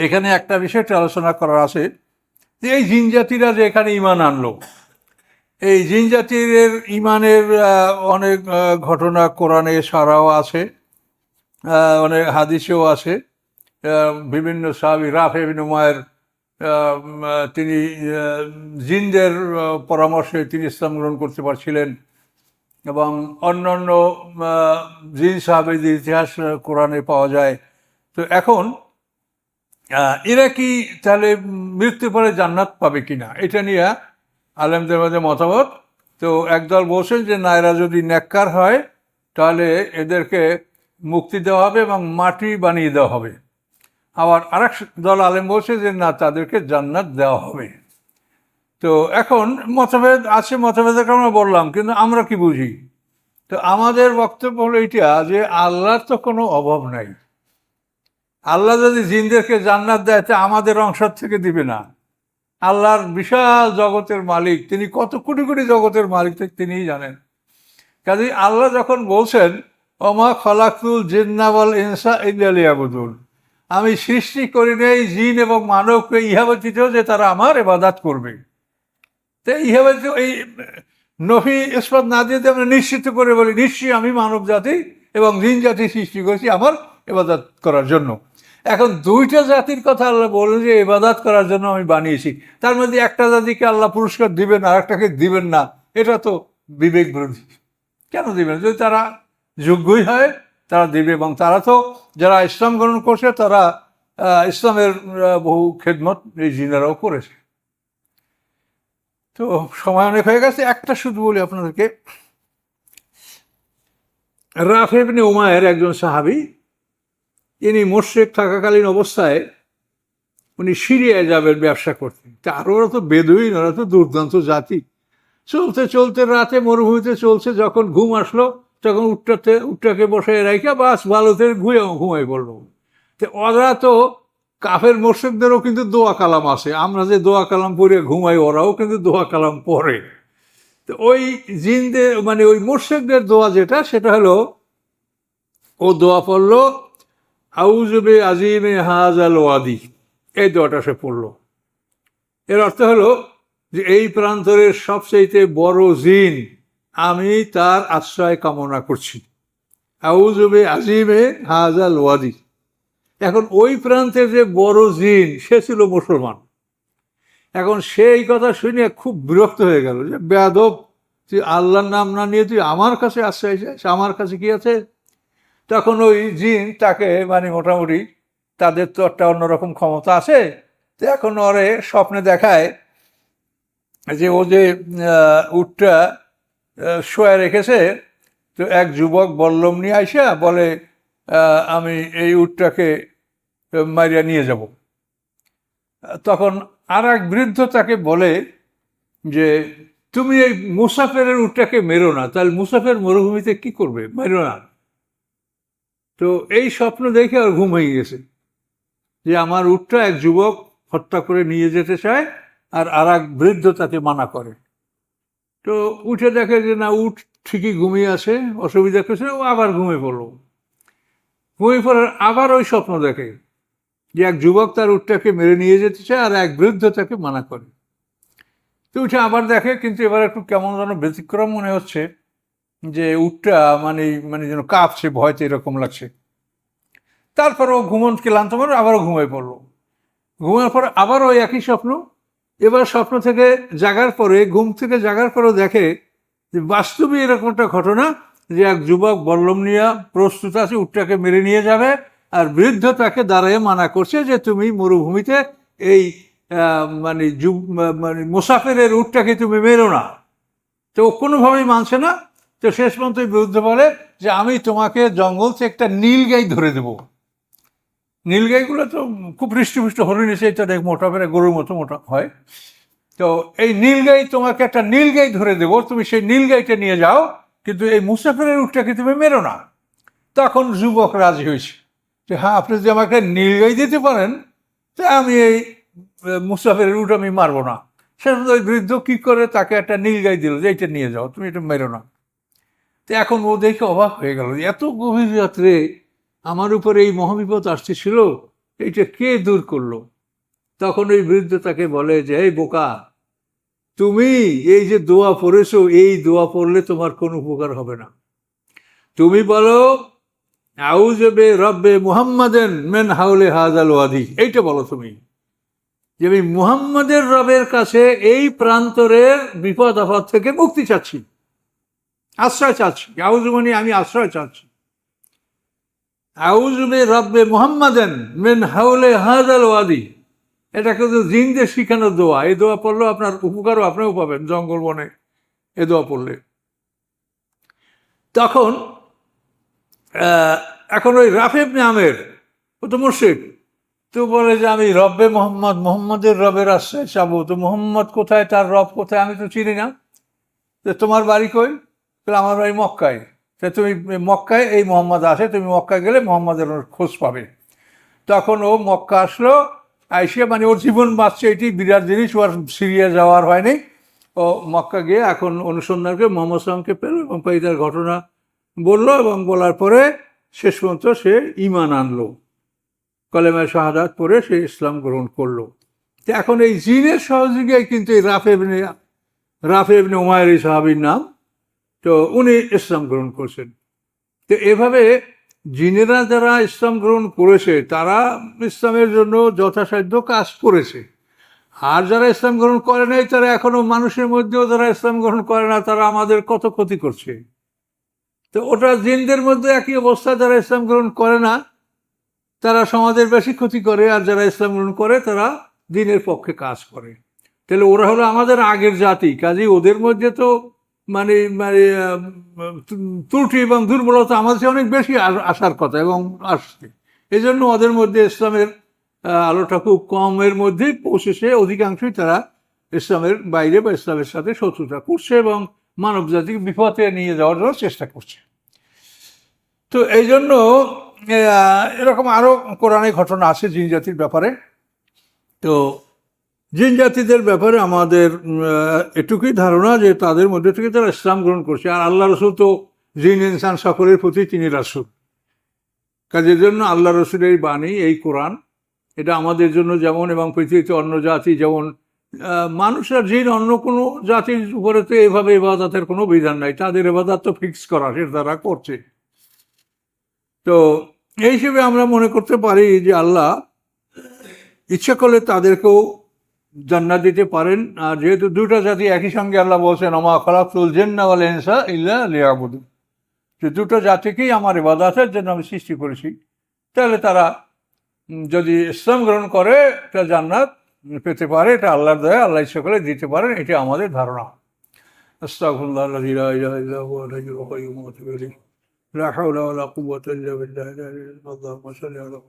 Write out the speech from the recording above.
এখানে একটা বিষয়টা আলোচনা করার আছে যে এই জিন জাতিরা যে এখানে ইমান আনলো এই জিন জাতির ইমানের অনেক ঘটনা কোরআনে সারাও আছে অনেক হাদিসেও আছে বিভিন্ন সাহাবি রাফে বিন উমায়ের আহ, উম, আহ, তিনি জিনদের পরামর্শে তিনি ইসলাম গ্রহণ করতে পারছিলেন এবং অন্যান্য জিন সাহাবিদের ইতিহাস কোরআনে পাওয়া যায়। তো এখন এরা কি তাহলে মৃত্যু পরে জান্নাত পাবে কিনা? এটা নিয়ে আলেমদের মধ্যে মতামত। তো একদল বলছেন যে, না, এরা যদি ন্যাক্কার হয়, তাহলে এদেরকে মুক্তি দেওয়া হবে এবং মাটি বানিয়ে দেওয়া হবে। আবার আরেক দল আলেম বলছে যে, না, তাদেরকে জান্নাত দেওয়া হবে। তো এখন মতভেদ আছে, মতভেদের আমরা বললাম, কিন্তু আমরা কি বুঝি? তো আমাদের বক্তব্য হলো এটা যে, আল্লাহর তো কোনো অভাব নাই। আল্লাহ যদি জিনদেরকে জান্নাত দেয়, তা আমাদের অংশ থেকে দিবে না। আল্লাহর বিশাল জগতের মালিক, তিনি কত কোটি কোটি জগতের মালিক তিনিই জানেন। কাজে আল্লাহ যখন বলছেন অমা খলাকুল জিন্নাবল ইনসা ইন্দালিয়াবুদুল আমি সৃষ্টি করি নেই জিন এবং মানবকে ইহা ব্যতীত যে তারা আমার এবাদাত করবে। তো ইহা এই নফি ইস্পাত না দিয়ে আমরা নিশ্চিত করে বলি, নিশ্চয়ই আমি মানব জাতি এবং জিন জাতি সৃষ্টি করেছি আমার এবাদাত করার জন্য। এখন দুইটা জাতির কথা আল্লাহ বললেন যে এবাদাত করার জন্য আমি বানিয়েছি। তার মধ্যে একটা জাতিকে আল্লাহ পুরস্কার দিবেন আর একটাকে দিবেন না। এটা তো বিবেক বিরোধী কেন দিবেন? যদি তারা যোগ্যই হয়, তারা দিবে এবং তারা তো যারা ইসলাম গ্রহণ করছে, তারা ইসলামের বহু খেদমত এই জিনারাও করেছে। তো সময় অনেক হয়ে গেছে। একটা শুধু বলি আপনাদেরকে। রাফেবনে উমায়ের একজন সাহাবি ইনি মোর্শেক থাকাকালীন অবস্থায় উনি সিরিয়ায় যাবেন ব্যবসা করতে। তা আর ওরা তো বেদুইন, ওরা তো দুর্দান্ত জাতি। চলতে চলতে রাতে মরুভূমিতে চলছে, যখন ঘুম আসলো, তখন উঠটাতে উঠটাকে বসে রাইখা, বাস ভালোতে ঘুয়ে ঘুমাই পড়ল। তো ওরা তো কাফের মোর্শেকদেরও কিন্তু দোয়া কালাম আছে। আমরা যে দোয়া কালাম পড়ে ঘুমাই, ওরাও কিন্তু দোয়া কালাম পড়ে। তো ওই জিনদের মানে ওই মোর্শেকদের দোয়া যেটা, সেটা হলো, ও দোয়া পড়ল আউজবে আজিমে হাজ আল ওয়াদি। এই দোয়াটা সে পড়ল। এর অর্থ হলো যে এই প্রান্তরের সবচেয়ে বড় জিন আমি তার আশ্রয় কামনা করছি। আউজবে আজিমে হাজ আল ওয়াদি। এখন ওই প্রান্তের যে বড় জিন, সে ছিল মুসলমান। এখন সে এই কথা শুনে খুব বিরক্ত হয়ে গেল যে, বেয়াদব, তুই আল্লাহর নাম না নিয়ে তুই আমার কাছে আশ্রয় আমার কাছে কি আছে? তখন ওই জিন তাকে মানে মোটামুটি তাদের তো একটা অন্যরকম ক্ষমতা আছে, তো এখন ওরে স্বপ্নে দেখায় যে ও যে উটটা শোয়া রেখেছে, তো এক যুবক বল্লম নিয়ে আইসা বলে আমি এই উটটাকে মারিয়া নিয়ে যাব। তখন আর এক বৃদ্ধ তাকে বলে যে, তুমি এই মুসাফেরের উটটাকে মেরো না, তাহলে মুসাফের মরুভূমিতে কি করবে? মেরো না। তো এই স্বপ্ন দেখে আর ঘুম হয়ে গেছে যে আমার উটটা এক যুবক হত্যা করে নিয়ে যেতে চায় আর আর এক বৃদ্ধ তাকে মানা করে। তো উঠে দেখে যে না উঠ ঠিকই ঘুমিয়ে আছে অসুবিধা নেই, ও আবার ঘুমিয়ে পড়ল। ঘুমিয়ে পড়ার আবার ওই স্বপ্ন দেখে যে এক যুবক তার উটটাকে মেরে নিয়ে যেতে চায় আর এক বৃদ্ধ তাকে মানা করে। তো উঠে আবার দেখে কিন্তু এবার একটু কেমন যেন ব্যতিক্রম মনে হচ্ছে। যে উটটা মানে মানে যেন কাঁপছে, ভয়তে এরকম লাগছে। তারপর ও ঘুমন ক্লান্ত মানে আবারও ঘুমিয়ে পড়ল। ঘুমানোর পর আবার ওই একই স্বপ্ন। এবার স্বপ্ন থেকে জাগার পরে, ঘুম থেকে জাগার পরেও দেখে যে বাস্তবে এরকম একটা ঘটনা যে এক যুবক বল্লম নিয়ে প্রস্তুত আছে, উটটাকে মেরে নিয়ে যাবে আর বৃদ্ধ তাকে দাঁড়ায় মানা করছে যে তুমি মরুভূমিতে এই মানে মানে মুসাফিরের উটটাকে তুমি মেরো না। তো কোনোভাবেই মানছে না। তো শেষ পর্যন্ত বৃদ্ধ বলে যে, আমি তোমাকে জঙ্গল থেকে একটা নীল গাই ধরে দেবো। নীল গাইগুলো তো খুব হৃষ্টপুষ্ট হরিণ এসে এটা দেখ, মোটা করে গরুর মতো মোটা হয়। তো এই নীল গাই তোমাকে একটা নীল গাই ধরে দেবো, তুমি সেই নীল গাইটা নিয়ে যাও, কিন্তু এই মুসাফিরের উটটাকে তুমি মেরো না? তখন যুবক রাজি হয়েছে যে হ্যাঁ আপনি যদি আমাকে নীল গাই দিতে পারেন, তা আমি এই মুসাফিরের উট আমি মারবো না। শেষ ওই বৃদ্ধ কী করে তাকে একটা নীল গাই দিল যে, এইটা নিয়ে যাও, তুমি এটা মেরো না। তো এখন ও দেখে অবাক হয়ে গেল, এত গভীর রাত্রে আমার উপরে এই মহাবিপদ আসতেছিল, এইটা কে দূর করল? তখন ওই বৃদ্ধ তাকে বলে যে, এই বোকা, তুমি এই যে দোয়া পড়েছ, এই দোয়া পড়লে তোমার কোনো উপকার হবে না। তুমি বলো আউজবে রব্বে মুহাম্মাদেন মেন হাউলে হাজাল ওয়াদি। এইটা বলো তুমি, যে আমি মুহাম্মাদের রবের কাছে এই প্রান্তরের বিপদ আপদ থেকে মুক্তি চাচ্ছি। আশ্রয় চাচ্ছি। আউজমানি আমি আশ্রয় চাচ্ছি। আউজবে রব্বে মুহাম্মাদেন মেন হাউলে হাজাল ওয়াদি। এটা কিন্তু জিনদের শিখানোর দোয়া, এই দোয়া পড়লেও আপনার উপকারও আপনিও পাবেন জঙ্গল বনে এ দোয়া পড়লে। তখন এখন ওই রাফেব নামের ও তো মুর্শিদ তো বলে যে আমি রব্বে মোহাম্মদ, মোহাম্মদের রবের আশ্রয় চাবো তো মোহাম্মদ কোথায়, তার রব কোথায়, আমি তো চিনি না। তোমার বাড়ি কই? বলে, আমার বাড়ি মক্কায়। তা তুমি মক্কায় এই মোহাম্মদ আসে তুমি মক্কায় গেলে মোহাম্মদের খোঁজ পাবে। তখন ও মক্কা আসলো আইসিয়া মানে ওর জীবন বাঁচছে এটি বিরাট জিনিস ওর সিরিয়া যাওয়ার হয়নি। ও মক্কা গিয়ে এখন অনুসন্ধান করে মোহাম্মদ সালামকে পেল এবং তার ঘটনা বলল এবং বলার পরে শেষ পর্যন্ত সে ইমান আনলো। কলেমায় শাহাদাত পরে সে ইসলাম গ্রহণ করল। তো এখন এই জিনের সহযোগিতায় কিন্তু এই রাফে রাফে ইবনে উমায়ের এই সাহাবির নাম। তো উনি ইসলাম গ্রহণ করছেন। তো এভাবে জিনেরা যারা ইসলাম গ্রহণ করেছে, তারা ইসলামের জন্য যথাসাধ্য কাজ করেছে। আর যারা ইসলাম গ্রহণ করে নাই, তারা এখনও মানুষের মধ্যেও যারা ইসলাম গ্রহণ করে না, তারা আমাদের কত ক্ষতি করছে। তো ওটা জিনদের মধ্যে একই অবস্থা, যারা ইসলাম গ্রহণ করে না, তারা সমাজের বেশি ক্ষতি করে, আর যারা ইসলাম গ্রহণ করে, তারা দিনের পক্ষে কাজ করে। তাহলে ওরা হলো আমাদের আগের জাতি, কাজেই ওদের মধ্যে তো মানে মানে ত্রুটি এবং দুর্বলতা আমাদের অনেক বেশি আস- আসার কথা এবং আসছে। এই জন্য ওদের মধ্যে ইসলামের আলোটা খুব কমের মধ্যেই পৌঁছেছে। অধিকাংশই তারা ইসলামের বাইরে বা ইসলামের সাথে শত্রুতা করছে এবং মানব জাতিকে বিপদে নিয়ে যাওয়ার জন্য চেষ্টা করছে। তো এই জন্য এরকম আরও কোরআনে ঘটনা আছে জিন জাতির ব্যাপারে। তো জিন জাতিদের ব্যাপারে আমাদের এটুকুই ধারণা যে তাদের মধ্যে থেকে তারা ইসলাম গ্রহণ করছে। আর আল্লাহ রসুল তো জিন ইনসান সকলের প্রতি তিনি রাসুল। কাজের জন্য আল্লাহ রসুলের এই বাণী এই কোরআন এটা আমাদের জন্য যেমন এবং পৃথিবীতে অন্য জাতি যেমন আহ, মানুষ আর জিন অন্য কোনো জাতির উপরে তো এভাবে এবাদাতের কোনো বিধান নাই। তাদের এবাদাত তো ফিক্স করা সেটা তারা করছে। তো এই হিসেবে আমরা মনে করতে পারি যে আল্লাহ ইচ্ছা করলে তাদেরকেও জান্নাত দিতে পারেন। আর যেহেতু দুটো জাতি একই সঙ্গে আল্লাহ বলছেন আমা খলাকুল জেন্না ওয়াল ইনসা ইল্লা লিয়াবুদু। যে দুটো জাতিকেই আমার ইবাদতের জন্য আমি সৃষ্টি করেছি। তাহলে তারা যদি ইসলাম গ্রহণ করে তা জান্নাত পেতে পারে, এটা আল্লাহর দয়া, আল্লাহ ইচ্ছা করে দিতে পারেন, এটা আমাদের ধারণা। বিল্লাহ